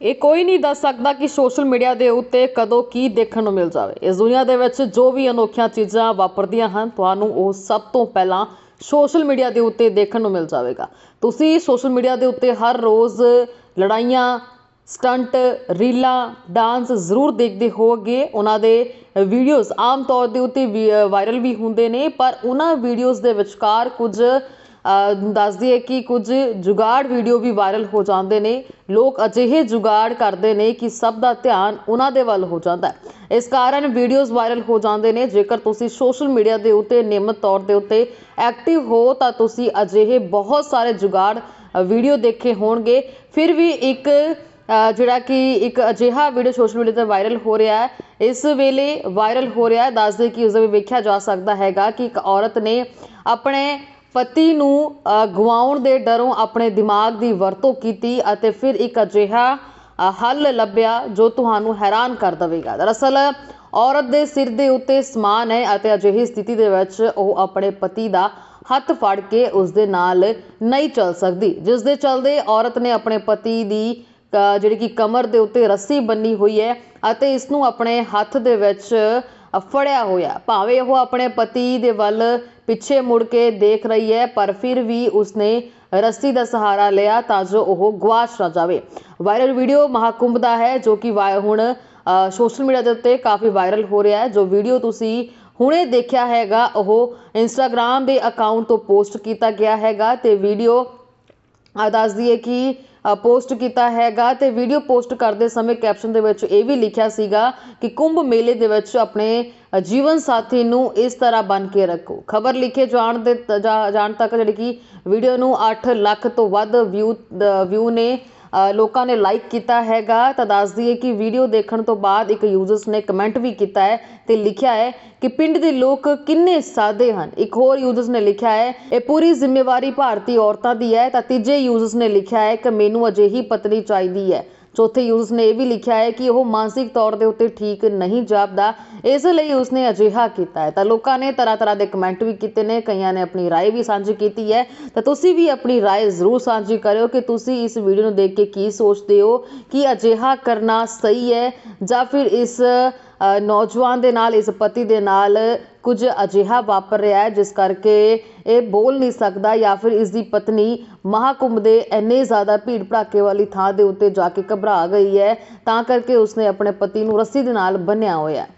ਇਹ ਕੋਈ ਨਹੀਂ ਦੱਸ ਸਕਦਾ ਕਿ ਸੋਸ਼ਲ ਮੀਡੀਆ ਦੇ ਉੱਤੇ ਕਦੋਂ ਕੀ ਦੇਖਣ ਨੂੰ ਮਿਲ ਜਾਵੇ। ਇਸ ਦੁਨੀਆ ਦੇ ਵਿੱਚ ਜੋ ਵੀ ਅਨੋਖੀਆਂ ਚੀਜ਼ਾਂ ਵਾਪਰਦੀਆਂ ਹਨ, ਤੁਹਾਨੂੰ ਉਹ ਸਭ ਤੋਂ ਪਹਿਲਾਂ ਸੋਸ਼ਲ ਮੀਡੀਆ ਦੇ ਉੱਤੇ ਦੇਖਣ ਨੂੰ ਮਿਲ ਜਾਵੇਗਾ। ਤੁਸੀਂ ਸੋਸ਼ਲ ਮੀਡੀਆ ਦੇ ਉੱਤੇ ਹਰ ਰੋਜ਼ ਲੜਾਈਆਂ, ਸਟੰਟ, ਰੀਲਾਂ, ਡਾਂਸ ਜ਼ਰੂਰ ਦੇਖਦੇ ਹੋਗੇ ਉਹਨਾਂ ਦੇ ਵੀਡੀਓਜ਼ ਆਮ ਤੌਰ ਦੇ ਉੱਤੇ ਵਾਇਰਲ ਵੀ ਹੁੰਦੇ ਨੇ, ਪਰ ਉਹਨਾਂ ਵੀਡੀਓਜ਼ ਦੇ ਵਿਚਕਾਰ ਕੁਝ ਦੱਸ ਦਈਏ ਕਿ ਕੁਝ ਜੁਗਾੜ ਵੀਡੀਓ ਵੀ ਵਾਇਰਲ ਹੋ ਜਾਂਦੇ ਨੇ। ਲੋਕ ਅਜਿਹੇ ਜੁਗਾੜ ਕਰਦੇ ਨੇ ਕਿ ਸਭ ਦਾ ਧਿਆਨ ਉਹਨਾਂ ਦੇ ਵੱਲ ਹੋ ਜਾਂਦਾ ਹੈ। ਇਸ ਕਾਰਨ ਵੀਡੀਓਜ਼ ਵਾਇਰਲ ਹੋ ਜਾਂਦੇ ਨੇ। ਜੇਕਰ ਤੁਸੀਂ ਸੋਸ਼ਲ ਮੀਡੀਆ ਦੇ ਉੱਤੇ ਨਿਯਮਤ ਤੌਰ ਦੇ ਉੱਤੇ ਐਕਟਿਵ ਹੋ, ਤਾਂ ਤੁਸੀਂ ਅਜਿਹੇ ਬਹੁਤ ਸਾਰੇ ਜੁਗਾੜ ਵੀਡੀਓ ਦੇਖੇ ਹੋਣਗੇ। ਫਿਰ ਵੀ ਇੱਕ ਜਿਹੜਾ ਕਿ ਇੱਕ ਅਜਿਹਾ ਵੀਡੀਓ ਸੋਸ਼ਲ ਮੀਡੀਆ ਤੇ ਵਾਇਰਲ ਹੋ ਰਿਹਾ ਹੈ। ਇਸ ਵੇਲੇ ਵਾਇਰਲ ਹੋ ਰਿਹਾ ਹੈ। ਦੱਸਦੇ ਕਿ ਉਸ ਦੇ ਵੇਖਿਆ ਜਾ ਸਕਦਾ ਹੈਗਾ ਕਿ ਇੱਕ ਔਰਤ ਨੇ ਆਪਣੇ ਪਤੀ ਨੂੰ ਅ, ਗਵਾਉਣ ਦੇ ਡਰੋਂ ਆਪਣੇ ਦਿਮਾਗ ਦੀ ਵਰਤੋਂ ਕੀਤੀ ਅਤੇ ਫਿਰ ਇੱਕ ਅਜਿਹਾ ਹੱਲ ਲੱਭਿਆ ਜੋ ਤੁਹਾਨੂੰ ਹੈਰਾਨ ਕਰ ਦੇਵੇਗਾ। ਦਰਅਸਲ ਔਰਤ ਦੇ ਸਿਰ ਦੇ ਉੱਤੇ ਸਮਾਨ ਹੈ ਅਤੇ ਅਜਿਹੀ ਸਥਿਤੀ ਦੇ ਵਿੱਚ ਉਹ ਆਪਣੇ ਪਤੀ ਦਾ ਹੱਥ ਫੜ ਕੇ ਉਸ ਦੇ ਨਾਲ ਨਹੀਂ ਚੱਲ ਸਕਦੀ। ਜਿਸ ਦੇ ਚਲਦੇ ਔਰਤ ਨੇ ਆਪਣੇ ਪਤੀ ਦੀ ਜਿਹੜੀ ਕਿ ਕਮਰ ਦੇ ਉੱਤੇ ਰੱਸੀ ਬੰਨੀ ਹੋਈ ਹੈ ਅਤੇ ਇਸ ਨੂੰ ਆਪਣੇ ਹੱਥ ਦੇ ਵਿੱਚ ਫੜਿਆ ਹੋਇਆ। ਭਾਵੇਂ ਉਹ ਆਪਣੇ ਪਤੀ ਦੇ ਵੱਲ ਪਿੱਛੇ ਮੁੜ ਕੇ ਦੇਖ ਰਹੀ ਹੈ, ਪਰ ਫਿਰ ਵੀ ਉਸਨੇ ਰੱਸੀ ਦਾ ਸਹਾਰਾ ਲਿਆ ਤਾਂ ਜੋ ਉਹ ਗਵਾਚ ਨਾ ਜਾਵੇ। ਵਾਇਰਲ ਵੀਡੀਓ ਮਹਾਕੁੰਭ ਦਾ ਹੈ, ਜੋ ਕਿ ਵਾਇ- ਹੁਣ ਸੋਸ਼ਲ ਮੀਡੀਆ ਦੇ ਉੱਤੇ ਕਾਫੀ ਵਾਇਰਲ ਹੋ ਰਿਹਾ ਹੈ। ਜੋ ਵੀਡੀਓ ਤੁਸੀਂ ਹੁਣੇ ਦੇਖਿਆ ਹੈਗਾ, ਉਹ ਇੰਸਟਾਗ੍ਰam ਦੇ ਅਕਾਊਂਟ ਤੋਂ ਪੋਸਟ ਕੀਤਾ ਗਿਆ ਹੈਗਾ ਤੇ ਵੀਡੀਓ ਆ ਦੱਸ ਦਈਏ ਕਿ ਪੋਸਟ ਕੀਤਾ ਹੈਗਾ ਤੇ ਵੀਡੀਓ ਪੋਸਟ ਕਰਦੇ ਸਮੇਂ ਕੈਪਸ਼ਨ ਦੇ ਵਿੱਚ ਇਹ ਵੀ ਲਿਖਿਆ ਸੀਗਾ ਕਿ ਕੁੰਭ ਮੇਲੇ ਦੇ ਵਿੱਚ ਆਪਣੇ ਜੀਵਨ ਸਾਥੀ ਨੂੰ ਇਸ ਤਰ੍ਹਾਂ ਬਣ ਕੇ ਰੱਖੋ। ਖਬਰ ਲਿਖੇ ਜਾਣ ਦੇ, ਜਾ- ਜਾਣ ਤੱਕ ਜਿਹੜੀ ਕਿ ਵੀਡੀਓ ਨੂੰ 8 ਲੱਖ ਤੋਂ ਵੱਧ ਵਿਊ ਵਿਊ ਨੇ ਲੋਕਾਂ ਨੇ ਲਾਈਕ ਕੀਤਾ ਹੈਗਾ। ਤਾਂ ਦੱਸ ਦਈਏ ਕਿ ਵੀਡੀਓ ਦੇਖਣ ਤੋਂ ਬਾਅਦ ਇੱਕ ਯੂਜ਼ਰਸ ਨੇ ਕਮੈਂਟ ਵੀ ਕੀਤਾ ਹੈ ਤੇ ਲਿਖਿਆ ਹੈ ਕਿ ਪਿੰਡ ਦੇ ਲੋਕ ਕਿੰਨੇ ਸਾਦੇ ਹਨ। ਇੱਕ ਹੋਰ ਯੂਜ਼ਰਸ ਨੇ ਲਿਖਿਆ ਹੈ, ਇਹ ਪੂਰੀ ਜ਼ਿੰਮੇਵਾਰੀ ਭਾਰਤੀ ਔਰਤਾਂ ਦੀ ਹੈ। ਤਾਂ ਤੀਜੇ ਯੂਜ਼ਰਸ ਨੇ ਲਿਖਿਆ ਹੈ ਕਿ ਮੈਨੂੰ ਅਜਿਹੀ ਪਤਨੀ ਚਾਹੀਦੀ ਹੈ। ਚੌਥੇ ਯੂਜ਼ਰਸ ਨੇ ਇਹ ਵੀ ਲਿਖਿਆ ਹੈ ਕਿ ਉਹ ਮਾਨਸਿਕ ਤੌਰ ਦੇ ਉੱਤੇ ਠੀਕ ਨਹੀਂ ਜਾਪਦਾ ਇਸ ਲਈ ਉਸਨੇ ਅਜਿਹਾ ਕੀਤਾ ਹੈ ਤਾਂ ਲੋਕਾਂ ਨੇ ਤਰ੍ਹਾਂ ਤਰ੍ਹਾਂ ਦੇ ਕਮੈਂਟ ਵੀ ਕੀਤੇ ਨੇ ਕਈਆਂ ਨੇ ਆਪਣੀ رائے ਵੀ ਸਾਂਝੀ ਕੀਤੀ ਹੈ ਤਾਂ ਤੁਸੀਂ ਵੀ ਆਪਣੀ رائے ਜ਼ਰੂਰ ਸਾਂਝੀ ਕਰਿਓ ਕਿ ਤੁਸੀਂ ਇਸ ਵੀਡੀਓ ਨੂੰ ਦੇਖ ਕੇ ਕੀ ਸੋਚਦੇ ਹੋ ਕਿ ਅਜਿਹਾ ਕਰਨਾ ਸਹੀ ਹੈ ਜਾਂ ਫਿਰ ਇਸ ਅ, ਨੌਜਵਾਨ ਦੇ ਨਾਲ ਇਸ ਪਤੀ ਦੇ ਨਾਲ ਕੁਝ ਅਜਿਹਾ ਵਾਪਰ ਰਿਹਾ ਹੈ, ਜਿਸ ਕਰਕੇ ਇਹ ਬੋਲ ਨਹੀਂ ਸਕਦਾ ਜਾਂ ਫਿਰ ਇਸ ਦੀ ਪਤਨੀ ਮਹਾਕੁੰਭ ਦੇ ਇੰਨੇ ਜ਼ਿਆਦਾ ਭੀੜ ਭੜਾਕੇ ਵਾਲੀ ਥਾਂ ਦੇ ਉੱਤੇ ਜਾ ਕੇ ਘਬਰਾ ਗਈ ਹੈ, ਤਾਂ ਕਰਕੇ ਉਸਨੇ ਆਪਣੇ ਪਤੀ ਨੂੰ ਰੱਸੀ ਦੇ ਨਾਲ ਬੰਨਿਆ ਹੋਇਆ ਹੈ।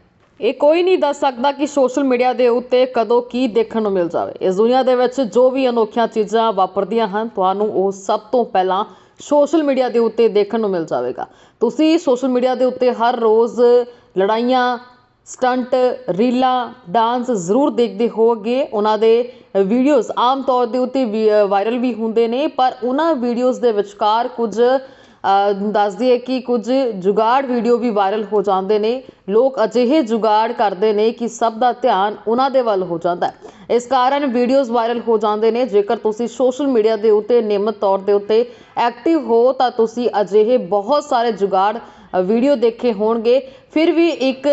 ਇਹ ਕੋਈ ਨਹੀਂ ਦੱਸ ਸਕਦਾ ਕਿ ਸੋਸ਼ਲ ਮੀਡੀਆ ਦੇ ਉੱਤੇ ਕਦੋਂ ਕੀ ਦੇਖਣ ਨੂੰ ਮਿਲ ਜਾਵੇ। ਇਸ ਦੁਨੀਆ ਦੇ ਵਿੱਚ ਜੋ ਵੀ ਅਨੋਖੀਆਂ ਚੀਜ਼ਾਂ ਵਾਪਰਦੀਆਂ ਹਨ, ਤੁਹਾਨੂੰ ਉਹ ਸਭ ਤੋਂ ਪਹਿਲਾਂ ਸੋਸ਼ਲ ਮੀਡੀਆ ਦੇ ਉੱਤੇ ਦੇਖਣ ਨੂੰ ਮਿਲ ਜਾਵੇਗਾ। ਤੁਸੀਂ ਸੋਸ਼ਲ ਮੀਡੀਆ ਦੇ ਉੱਤੇ ਹਰ ਰੋਜ਼ ਲੜਾਈਆਂ ਸਟੰਟ, ਰੀਲਾਂ, ਡਾਂਸ ਜ਼ਰੂਰ ਦੇਖਦੇ ਹੋਵੋਗੇ। ਉਹਨਾਂ ਦੇ ਵੀਡੀਓਜ਼ ਆਮ ਤੌਰ ਦੇ ਉੱਤੇ ਵੀ ਵਾਇਰਲ ਵੀ ਹੁੰਦੇ ਨੇ, ਪਰ ਉਹਨਾਂ ਵੀਡੀਓਜ਼ ਦੇ ਵਿਚਕਾਰ ਕੁਝ ਦੱਸਦੀ ਹੈ ਕਿ ਕੁਝ ਜੁਗਾੜ ਵੀਡੀਓ ਵੀ ਵਾਇਰਲ ਹੋ ਜਾਂਦੇ ਨੇ। ਲੋਕ ਅਜਿਹੇ ਜੁਗਾੜ ਕਰਦੇ ਨੇ ਕਿ ਸਭ ਦਾ ਧਿਆਨ ਉਹਨਾਂ ਦੇ ਵੱਲ ਹੋ ਜਾਂਦਾ ਹੈ। ਇਸ ਕਾਰਨ ਵੀਡੀਓਜ਼ ਵਾਇਰਲ ਹੋ ਜਾਂਦੇ ਨੇ। ਜੇਕਰ ਤੁਸੀਂ ਸੋਸ਼ਲ ਮੀਡੀਆ ਦੇ ਉੱਤੇ ਨਿਯਮਤ ਤੌਰ ਦੇ ਉੱਤੇ ਐਕਟਿਵ ਹੋ, ਤਾਂ ਤੁਸੀਂ ਅਜਿਹੇ ਬਹੁਤ ਸਾਰੇ ਜੁਗਾੜ ਵੀਡੀਓ ਦੇਖੇ ਹੋਣਗੇ। ਫਿਰ ਵੀ ਇੱਕ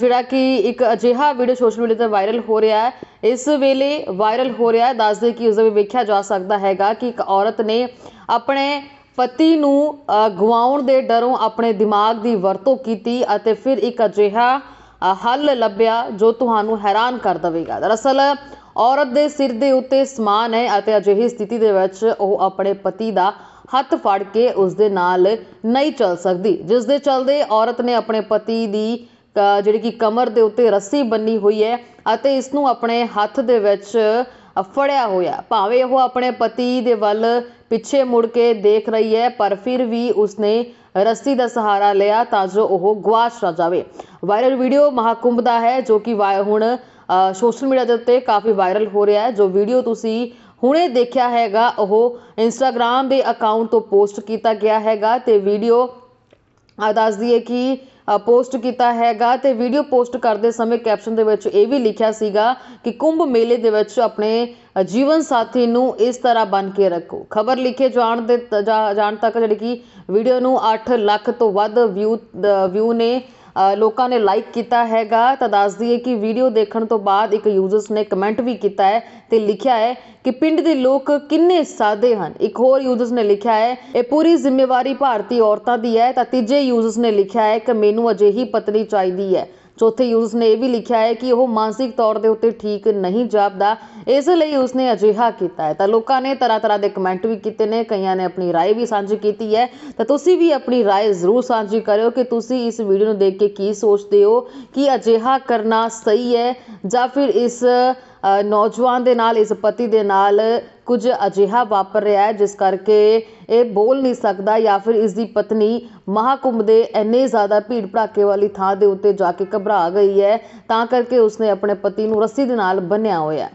ਜਿਹੜਾ ਕਿ ਇੱਕ ਅਜਿਹਾ ਵੀਡੀਓ ਸੋਸ਼ਲ ਮੀਡੀਆ ਤੇ ਵਾਇਰਲ ਹੋ ਰਿਹਾ ਹੈ। ਇਸ ਵੇਲੇ ਵਾਇਰਲ ਹੋ ਰਿਹਾ ਹੈ। ਦੱਸਦੇ ਕਿ ਉਸ ਦੇ ਵੇਖਿਆ ਜਾ ਸਕਦਾ ਹੈਗਾ ਕਿ ਇੱਕ ਔਰਤ ਨੇ ਆਪਣੇ ਪਤੀ ਨੂੰ ਅ, ਗਵਾਉਣ ਦੇ ਡਰੋਂ ਆਪਣੇ ਦਿਮਾਗ ਦੀ ਵਰਤੋਂ ਕੀਤੀ ਅਤੇ ਫਿਰ ਇੱਕ ਅਜਿਹਾ ਹੱਲ ਲੱਭਿਆ ਜੋ ਤੁਹਾਨੂੰ ਹੈਰਾਨ ਕਰ ਦੇਵੇਗਾ। ਦਰਅਸਲ ਔਰਤ ਦੇ ਸਿਰ ਦੇ ਉੱਤੇ ਸਮਾਨ ਹੈ ਅਤੇ ਅਜਿਹੀ ਸਥਿਤੀ ਦੇ ਵਿੱਚ ਉਹ ਆਪਣੇ ਪਤੀ ਦਾ ਹੱਥ ਫੜ ਕੇ ਉਸ ਦੇ ਨਾਲ ਨਹੀਂ ਚੱਲ ਸਕਦੀ। ਜਿਸ ਦੇ ਚਲਦੇ ਔਰਤ ਨੇ ਆਪਣੇ ਪਤੀ ਦੀ ਜਿਹੜੀ ਕਿ ਕਮਰ ਦੇ ਉੱਤੇ ਰੱਸੀ ਬੰਨੀ ਹੋਈ ਹੈ ਅਤੇ ਇਸ ਨੂੰ ਆਪਣੇ ਹੱਥ ਦੇ ਵਿੱਚ ਫੜਿਆ ਹੋਇਆ। ਭਾਵੇਂ ਉਹ ਆਪਣੇ ਪਤੀ ਦੇ ਵੱਲ ਪਿੱਛੇ ਮੁੜ ਕੇ ਦੇਖ ਰਹੀ ਹੈ, ਪਰ ਫਿਰ ਵੀ ਉਸਨੇ ਰੱਸੀ ਦਾ ਸਹਾਰਾ ਲਿਆ ਤਾਂ ਜੋ ਉਹ ਗਵਾਚ ਨਾ ਜਾਵੇ। ਵਾਇਰਲ ਵੀਡੀਓ ਮਹਾਕੁੰਭ ਦਾ ਹੈ, ਜੋ ਕਿ ਵਾਇ- ਹੁਣ ਸੋਸ਼ਲ ਮੀਡੀਆ ਦੇ ਉੱਤੇ ਕਾਫੀ ਵਾਇਰਲ ਹੋ ਰਿਹਾ ਹੈ। ਜੋ ਵੀਡੀਓ ਤੁਸੀਂ ਹੁਣੇ ਦੇਖਿਆ ਹੈਗਾ, ਉਹ ਇੰਸਟਾਗ੍ਰam ਦੇ ਅਕਾਊਂਟ ਤੋਂ ਪੋਸਟ ਕੀਤਾ ਗਿਆ ਹੈਗਾ ਤੇ ਵੀਡੀਓ ਦੱਸਦੀ ਹੈ ਕਿ ਪੋਸਟ ਕੀਤਾ ਹੈਗਾ ਤੇ ਵੀਡੀਓ ਪੋਸਟ ਕਰਦੇ ਸਮੇਂ ਕੈਪਸ਼ਨ ਦੇ ਵਿੱਚ ਇਹ ਵੀ ਲਿਖਿਆ ਸੀਗਾ ਕਿ ਕੁੰਭ ਮੇਲੇ ਦੇ ਵਿੱਚ ਆਪਣੇ ਜੀਵਨ ਸਾਥੀ ਨੂੰ ਇਸ ਤਰ੍ਹਾਂ ਬਣ ਕੇ ਰੱਖੋ। ਖਬਰ ਲਿਖੇ ਜਾਣ ਦੇ, ਜਾ- ਜਾਣ ਤੱਕ ਜਿਹੜੀ ਕਿ ਵੀਡੀਓ ਨੂੰ 8 ਲੱਖ ਤੋਂ ਵੱਧ ਵਿਊ ਵਿਊ ਨੇ ਲੋਕਾਂ ਨੇ ਲਾਈਕ ਕੀਤਾ ਹੈਗਾ। ਤਾਂ ਦੱਸ ਦਈਏ ਕਿ ਵੀਡੀਓ ਦੇਖਣ ਤੋਂ ਬਾਅਦ ਇੱਕ ਯੂਜ਼ਰਸ ਨੇ ਕਮੈਂਟ ਵੀ ਕੀਤਾ ਹੈ ਤੇ ਲਿਖਿਆ ਹੈ ਕਿ ਪਿੰਡ ਦੇ ਲੋਕ ਕਿੰਨੇ ਸਾਦੇ ਹਨ। ਇੱਕ ਹੋਰ ਯੂਜ਼ਰਸ ਨੇ ਲਿਖਿਆ ਹੈ, ਇਹ ਪੂਰੀ ਜ਼ਿੰਮੇਵਾਰੀ ਭਾਰਤੀ ਔਰਤਾਂ ਦੀ ਹੈ। ਤਾਂ ਤੀਜੇ ਯੂਜ਼ਰਸ ਨੇ ਲਿਖਿਆ ਹੈ ਕਿ ਮੈਨੂੰ ਅਜਿਹੀ ਪਤਨੀ ਚਾਹੀਦੀ ਹੈ। ਚੌਥੇ ਯੂਜ਼ਰਸ ਨੇ ਇਹ ਵੀ ਲਿਖਿਆ ਹੈ ਕਿ ਉਹ ਮਾਨਸਿਕ ਤੌਰ ਦੇ ਉੱਤੇ ਠੀਕ ਨਹੀਂ ਜਾਪਦਾ ਇਸ ਲਈ ਉਸਨੇ ਅਜਿਹਾ ਕੀਤਾ ਹੈ ਤਾਂ ਲੋਕਾਂ ਨੇ ਤਰ੍ਹਾਂ ਤਰ੍ਹਾਂ ਦੇ ਕਮੈਂਟ ਵੀ ਕੀਤੇ ਨੇ ਕਈਆਂ ਨੇ ਆਪਣੀ رائے ਵੀ ਸਾਂਝੀ ਕੀਤੀ ਹੈ ਤਾਂ ਤੁਸੀਂ ਵੀ ਆਪਣੀ رائے ਜ਼ਰੂਰ ਸਾਂਝੀ ਕਰਿਓ ਕਿ ਤੁਸੀਂ ਇਸ ਵੀਡੀਓ ਨੂੰ ਦੇਖ ਕੇ ਕੀ ਸੋਚਦੇ ਹੋ ਕਿ ਅਜਿਹਾ ਕਰਨਾ ਸਹੀ ਹੈ ਜਾਂ ਫਿਰ ਇਸ ਅ, ਨੌਜਵਾਨ ਦੇ ਨਾਲ, ਇਸ ਪਤੀ ਦੇ ਨਾਲ ਕੁਝ ਅਜਿਹਾ ਵਾਪਰ ਰਿਹਾ ਹੈ, ਜਿਸ ਕਰਕੇ ਇਹ ਬੋਲ ਨਹੀਂ ਸਕਦਾ ਜਾਂ ਫਿਰ ਇਸ ਦੀ ਪਤਨੀ ਮਹਾਕੁੰਭ ਦੇ ਇੰਨੇ ਜ਼ਿਆਦਾ ਭੀੜ ਭੜਾਕੇ ਵਾਲੀ ਥਾਂ ਦੇ ਉੱਤੇ ਜਾ ਕੇ ਘਬਰਾ ਗਈ ਹੈ। ਤਾਂ ਕਰਕੇ ਉਸਨੇ ਆਪਣੇ ਪਤੀ ਨੂੰ ਰੱਸੀ ਦੇ ਨਾਲ ਬੰਨਿਆ ਹੋਇਆ